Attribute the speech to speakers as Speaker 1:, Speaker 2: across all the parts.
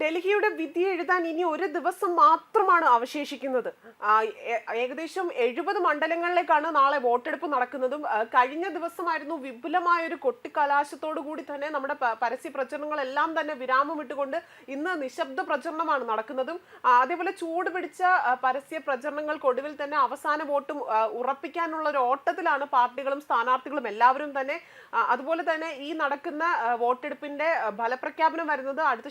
Speaker 1: ഡൽഹിയുടെ വിധി എഴുതാൻ ഇനി ഒരു ദിവസം മാത്രമാണ് അവശേഷിക്കുന്നത്. ഏകദേശം എഴുപത് മണ്ഡലങ്ങളിലേക്കാണ് നാളെ വോട്ടെടുപ്പ് നടക്കുന്നതും. കഴിഞ്ഞ ദിവസമായിരുന്നു വിപുലമായ ഒരു കൊട്ടിക്കലാശത്തോടു കൂടി തന്നെ നമ്മുടെ പരസ്യ പ്രചരണങ്ങളെല്ലാം തന്നെ വിരാമം ഇട്ടുകൊണ്ട് ഇന്ന് നിശബ്ദ പ്രചരണമാണ് നടക്കുന്നതും. അതേപോലെ ചൂട് പിടിച്ച പരസ്യ പ്രചരണങ്ങൾക്കൊടുവിൽ തന്നെ അവസാന വോട്ടും ഉറപ്പിക്കാനുള്ള ഒരു ഓട്ടത്തിലാണ് പാർട്ടികളും സ്ഥാനാർത്ഥികളും എല്ലാവരും തന്നെ. അതുപോലെ തന്നെ ഈ നടക്കുന്ന വോട്ടെടുപ്പിന്റെ ഫലപ്രഖ്യാപനം വരുന്നത് അടുത്ത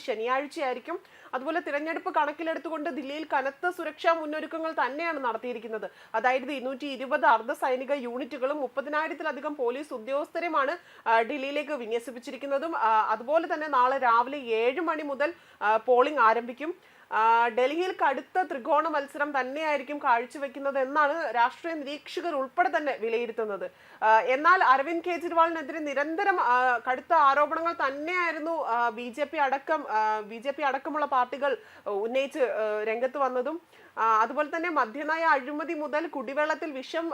Speaker 1: ശനിയാഴ്ചയായിരിക്കും അതുപോലെ തിരഞ്ഞെടുപ്പ് കണക്കിലെടുത്തുകൊണ്ട് ദില്ലിയിൽ കനത്ത സുരക്ഷാ മുന്നൊരുക്കങ്ങൾ തന്നെയാണ് നടത്തിയിരിക്കുന്നത്. അതായത് ഇരുന്നൂറ്റി ഇരുപത് അർദ്ധ സൈനിക യൂണിറ്റുകളും മുപ്പതിനായിരത്തിലധികം പോലീസ് ഉദ്യോഗസ്ഥരെയുമാണ് ആ, ഡൽഹിയിലേക്ക് വിന്യസിപ്പിച്ചിരിക്കുന്നതും. അതുപോലെ തന്നെ നാളെ രാവിലെ ഏഴ് മണി മുതൽ പോളിംഗ് ആരംഭിക്കും. ഡൽഹിയിൽ കടുത്ത ത്രികോണ മത്സരം തന്നെയായിരിക്കും കാഴ്ചവെക്കുന്നത് എന്നാണ് രാഷ്ട്രീയ നിരീക്ഷകർ ഉൾപ്പെടെ തന്നെ വിലയിരുത്തുന്നത്. എന്നാൽ അരവിന്ദ് കെജ്രിവാളിനെതിരെ നിരന്തരം കടുത്ത ആരോപണങ്ങൾ തന്നെയായിരുന്നു ബി ജെ പി അടക്കം ബി ജെ പി അടക്കമുള്ള പാർട്ടികൾ ഉന്നയിച്ച് രംഗത്ത് വന്നതും. അതുപോലെ തന്നെ മദ്യനയ അഴിമതി മുതൽ കുടിവെള്ളത്തിൽ വിഷം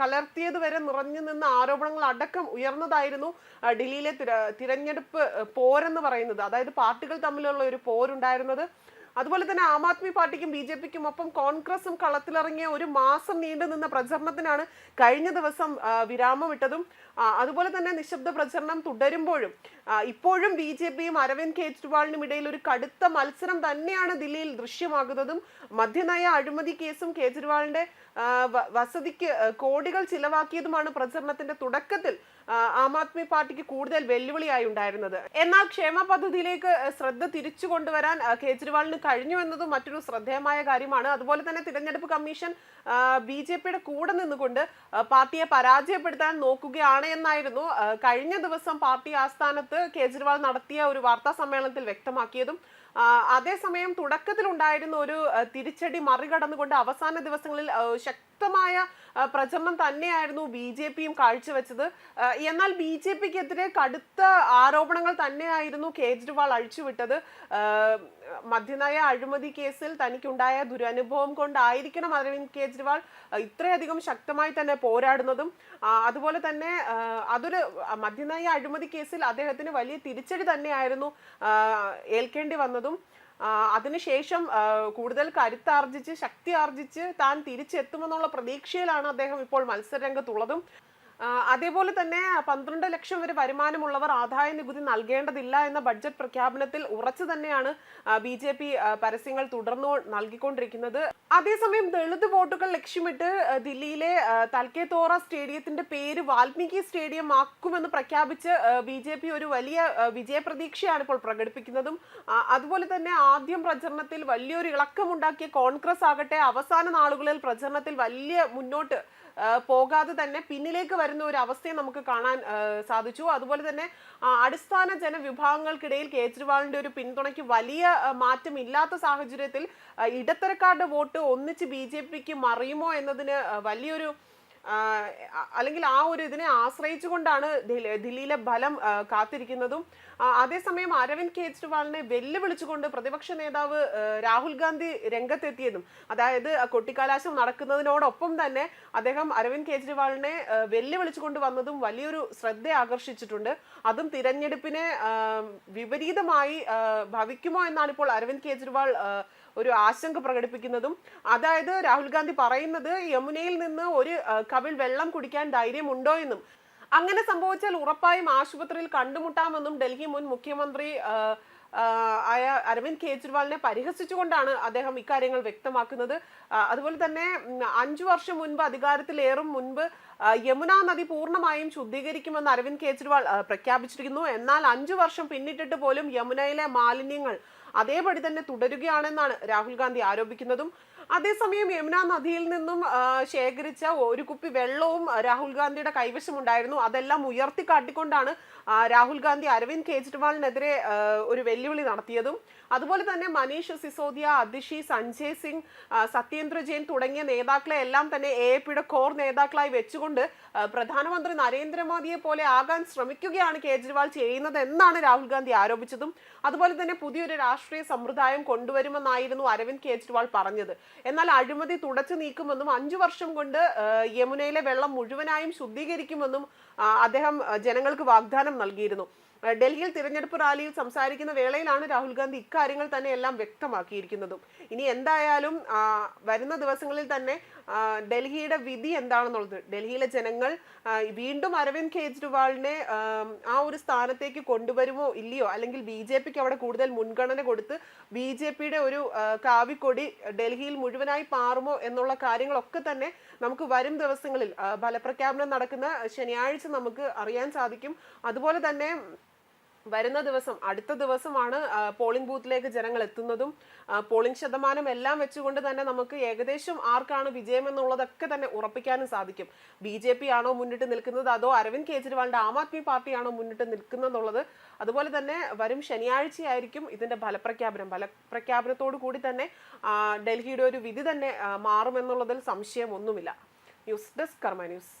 Speaker 1: കലർത്തിയത് വരെ നിറഞ്ഞു നിന്ന ആരോപണങ്ങൾ അടക്കം ഉയർന്നതായിരുന്നു ഡൽഹിയിലെ തിര- തിരഞ്ഞെടുപ്പ് പോരെന്ന് പറയുന്നത്. അതായത് പാർട്ടികൾ തമ്മിലുള്ള ഒരു പോരുണ്ടായിരുന്നത്. അതുപോലെ തന്നെ ആം ആദ്മി പാർട്ടിക്കും ബി ജെ പിക്കും ഒപ്പം കോൺഗ്രസും കളത്തിലിറങ്ങിയ ഒരു മാസം നീണ്ടു നിന്ന പ്രചരണത്തിനാണ് കഴിഞ്ഞ ദിവസം വിരാമമിട്ടതും അതുപോലെ തന്നെ നിശബ്ദ പ്രചരണം തുടരുമ്പോഴും ഇപ്പോഴും ബി ജെ പിയും അരവിന്ദ് കെജ്രിവാളിനും ഇടയിൽ ഒരു കടുത്ത മത്സരം തന്നെയാണ് ദില്ലിയിൽ ദൃശ്യമാകുന്നതും. മദ്യനയ അഴിമതി കേസും കേജ്രിവാളിന്റെ വസതിക്ക് കോടികൾ ചിലവാക്കിയതുമാണ് പ്രചരണത്തിന്റെ തുടക്കത്തിൽ. ആ, ആദ്മി പാർട്ടിക്ക് കൂടുതൽ വെല്ലുവിളിയായി ഉണ്ടായിരുന്നത്. എന്നാൽ ക്ഷേമ പദ്ധതിയിലേക്ക് ശ്രദ്ധ തിരിച്ചു കൊണ്ടുവരാൻ കേജ്രിവാളിന് കഴിഞ്ഞു എന്നതും മറ്റൊരു ശ്രദ്ധേയമായ കാര്യമാണ്. അതുപോലെ തന്നെ തിരഞ്ഞെടുപ്പ് കമ്മീഷൻ ബി ജെ പിയുടെ കൂടെ നിന്നുകൊണ്ട് പാർട്ടിയെ പരാജയപ്പെടുത്താൻ നോക്കുകയാണ് എന്നായിരുന്നു കഴിഞ്ഞ ദിവസം പാർട്ടി ആസ്ഥാനത്ത് കേജ്രിവാൾ നടത്തിയ ഒരു വാർത്താ സമ്മേളനത്തിൽ വ്യക്തമാക്കിയതും അതേസമയം തുടക്കത്തിൽ ഉണ്ടായിരുന്ന ഒരു തിരിച്ചടി മറികടന്നുകൊണ്ട് അവസാന ദിവസങ്ങളിൽ ശക്തമായ പ്രചരണം തന്നെയായിരുന്നു ബി ജെ പിയും കാഴ്ചവെച്ചത്. എന്നാൽ ബി ജെ പിക്കെതിരെ കടുത്ത ആരോപണങ്ങൾ തന്നെയായിരുന്നു കേജ്രിവാൾ അഴിച്ചുവിട്ടത്. മദ്യനയ അഴിമതി കേസിൽ തനിക്കുണ്ടായ ദുരനുഭവം കൊണ്ടായിരിക്കണം അരവിന്ദ് കേജ്രിവാൾ ഇത്രയധികം ശക്തമായി തന്നെ പോരാടുന്നതും. അതുപോലെ തന്നെ അതൊരു മദ്യനയ അഴിമതി കേസിൽ അദ്ദേഹത്തിന് വലിയ തിരിച്ചടി തന്നെയായിരുന്നു ഏൽക്കേണ്ടി വന്നതും. അതിനുശേഷം കൂടുതൽ കരുത്താർജിച്ച് ശക്തി ആർജിച്ച് താൻ തിരിച്ചെത്തുമെന്നുള്ള പ്രതീക്ഷയിലാണ് അദ്ദേഹം ഇപ്പോൾ മത്സരരംഗത്തുള്ളതും. അതേപോലെ തന്നെ പന്ത്രണ്ട് ലക്ഷം വരെ വരുമാനമുള്ളവർ ആദായ നികുതി നൽകേണ്ടതില്ല എന്ന ബഡ്ജറ്റ് പ്രഖ്യാപനത്തിൽ ഉറച്ചു തന്നെയാണ് ബി ജെ പി പരസ്യങ്ങൾ തുടർന്നു നൽകിക്കൊണ്ടിരിക്കുന്നത്. അതേസമയം ദളിത് വോട്ടുകൾ ലക്ഷ്യമിട്ട് ദില്ലിയിലെ തൽക്കേത്തോറ സ്റ്റേഡിയത്തിന്റെ പേര് വാൽമീകി സ്റ്റേഡിയം ആക്കുമെന്ന് പ്രഖ്യാപിച്ച് ബി ജെ പി ഒരു വലിയ വിജയപ്രതീക്ഷയാണ് ഇപ്പോൾ പ്രകടിപ്പിക്കുന്നതും. അതുപോലെ തന്നെ ആദ്യം പ്രചരണത്തിൽ വലിയൊരു ഇളക്കമുണ്ടാക്കിയ കോൺഗ്രസ് ആകട്ടെ അവസാന നാളുകളിൽ പ്രചരണത്തിൽ വലിയ മുന്നോട്ട് പോകാതെ തന്നെ പിന്നിലേക്ക് വരുന്ന ഒരു അവസ്ഥയെ നമുക്ക് കാണാൻ സാധിച്ചു. അതുപോലെ തന്നെ അടിസ്ഥാന ജനവിഭാഗങ്ങൾക്കിടയിൽ കേജ്രിവാളിന്റെ ഒരു പിന്തുണയ്ക്ക് വലിയ മാറ്റം ഇല്ലാത്ത സാഹചര്യത്തിൽ ഇടത്തരക്കാരുടെ വോട്ട് ഒന്നിച്ച് ബി ജെ പിക്ക് മറിയുമോ എന്നതിന് വലിയൊരു അല്ലെങ്കിൽ ആ ഒരു ഇതിനെ ആശ്രയിച്ചുകൊണ്ടാണ് കൊണ്ടാണ് ദില്ലിയിലെ ഫലം കാത്തിരിക്കുന്നതും. അതേസമയം അരവിന്ദ് കെജ്രിവാളിനെ വെല്ലുവിളിച്ചുകൊണ്ട് പ്രതിപക്ഷ നേതാവ് രാഹുൽ ഗാന്ധി രംഗത്തെത്തിയതും. അതായത് കൊട്ടിക്കാലാശം നടക്കുന്നതിനോടൊപ്പം തന്നെ അദ്ദേഹം അരവിന്ദ് കെജ്രിവാളിനെ വെല്ലുവിളിച്ചുകൊണ്ട് വന്നതും വലിയൊരു ശ്രദ്ധ ആകർഷിച്ചിട്ടുണ്ട്. അതും തിരഞ്ഞെടുപ്പിനെ വിപരീതമായി ഭവിക്കുമോ എന്നാണ് ഇപ്പോൾ അരവിന്ദ് കെജ്രിവാൾ ഒരു ആശങ്ക പ്രകടിപ്പിക്കുന്നതും അതായത് രാഹുൽ ഗാന്ധി പറയുന്നത് യമുനയിൽ നിന്ന് ഒരു കവിൾ വെള്ളം കുടിക്കാൻ ധൈര്യമുണ്ടോ എന്നും. അങ്ങനെ സംഭവിച്ചാൽ ഉറപ്പായും ആശുപത്രിയിൽ കണ്ടുമുട്ടാമെന്നും ഡൽഹി മുൻ മുഖ്യമന്ത്രി ആയ അരവിന്ദ് കെജ്രിവാളിനെ പരിഹസിച്ചുകൊണ്ടാണ് അദ്ദേഹം ഇക്കാര്യങ്ങൾ വ്യക്തമാക്കുന്നത്. അതുപോലെ തന്നെ അഞ്ചു വർഷം മുൻപ് അധികാരത്തിലേറും മുൻപ് യമുന നദി പൂർണമായും ശുദ്ധീകരിക്കുമെന്ന് അരവിന്ദ് കേജ്രിവാൾ പ്രഖ്യാപിച്ചിരിക്കുന്നു. എന്നാൽ അഞ്ചു വർഷം പിന്നിട്ടിട്ട് പോലും യമുനയിലെ മാലിന്യങ്ങൾ അതേപടി തന്നെ തുടരുകയാണെന്നാണ് രാഹുൽ ഗാന്ധി ആരോപിക്കുന്നതും. അതേസമയം യമുന നദിയിൽ നിന്നും ശേഖരിച്ച ഒരു കുപ്പി വെള്ളവും രാഹുൽ ഗാന്ധിയുടെ കൈവശമുണ്ടായിരുന്നു. അതെല്ലാം ഉയർത്തിക്കാട്ടിക്കൊണ്ടാണ് കാട്ടിക്കൊണ്ടാണ് രാഹുൽ ഗാന്ധി അരവിന്ദ് കെജ്രിവാളിനെതിരെ ഒരു വെല്ലുവിളി നടത്തിയതും. അതുപോലെ തന്നെ മനീഷ് സിസോദിയ അതിഷി സഞ്ജയ് സിംഗ് സത്യേന്ദ്ര ജെയിൻ തുടങ്ങിയ നേതാക്കളെ എല്ലാം തന്നെ എ പിയുടെ കോർ നേതാക്കളായി വെച്ചുകൊണ്ട് പ്രധാനമന്ത്രി നരേന്ദ്രമോദിയെ പോലെ ആകാൻ ശ്രമിക്കുകയാണ് കേജ്രിവാൾ ചെയ്യുന്നത് എന്നാണ് രാഹുൽ ഗാന്ധി ആരോപിച്ചതും. അതുപോലെ തന്നെ പുതിയൊരു രാഷ്ട്രീയ സമ്പ്രദായം കൊണ്ടുവരുമെന്നായിരുന്നു അരവിന്ദ് കെജ്രിവാൾ പറഞ്ഞത്. എന്നാൽ അഴിമതി തുടച്ചു നീക്കുമെന്നും അഞ്ചു വർഷം കൊണ്ട് യമുനയിലെ വെള്ളം മുഴുവനായും ശുദ്ധീകരിക്കുമെന്നും അദ്ദേഹം ജനങ്ങൾക്ക് വാഗ്ദാനം നൽകിയിരുന്നു. ഡൽഹിയിൽ തിരഞ്ഞെടുപ്പ് റാലിയിൽ സംസാരിക്കുന്ന വേളയിലാണ് രാഹുൽ ഗാന്ധി ഇക്കാര്യങ്ങൾ തന്നെ എല്ലാം വ്യക്തമാക്കിയിരിക്കുന്നതും. ഇനി എന്തായാലും വരുന്ന ദിവസങ്ങളിൽ തന്നെ ഡൽഹിയുടെ വിധി എന്താണെന്നുള്ളത് ഡൽഹിയിലെ ജനങ്ങൾ വീണ്ടും അരവിന്ദ് കെജ്രിവാളിനെ ആ ഒരു സ്ഥാനത്തേക്ക് കൊണ്ടുവരുമോ ഇല്ലയോ? അല്ലെങ്കിൽ ബി ജെ പിക്ക് അവിടെ കൂടുതൽ മുൻഗണന കൊടുത്ത് ബി ജെ പിയുടെ ഒരു കാവിക്കൊടി ഡൽഹിയിൽ മുഴുവനായി പാറുമോ എന്നുള്ള കാര്യങ്ങളൊക്കെ തന്നെ നമുക്ക് വരും ദിവസങ്ങളിൽ ഫലപ്രഖ്യാപനം നടക്കുന്ന ശനിയാഴ്ച നമുക്ക് അറിയാൻ സാധിക്കും. അതുപോലെ തന്നെ വരുന്ന ദിവസം അടുത്ത ദിവസമാണ് പോളിംഗ് ബൂത്തിലേക്ക് ജനങ്ങൾ എത്തുന്നതും പോളിംഗ് ശതമാനം എല്ലാം വെച്ചുകൊണ്ട് തന്നെ നമുക്ക് ഏകദേശം ആർക്കാണ് വിജയം എന്നുള്ളതൊക്കെ തന്നെ ഉറപ്പിക്കാനും സാധിക്കും. ബി ജെ പി ആണോ മുന്നിട്ട് നിൽക്കുന്നത്? അതോ അരവിന്ദ് കെജ്രിവാളിന്റെ ആം ആദ്മി പാർട്ടിയാണോ മുന്നിട്ട് നിൽക്കുന്നതെന്നുള്ളത് അതുപോലെ തന്നെ വരും ശനിയാഴ്ചയായിരിക്കും ഇതിന്റെ ഫലപ്രഖ്യാപനം. ഫലപ്രഖ്യാപനത്തോടു കൂടി തന്നെ ഡൽഹിയുടെ ഒരു വിധി തന്നെ മാറുമെന്നുള്ളതിൽ സംശയമൊന്നുമില്ല. News desk Karma news.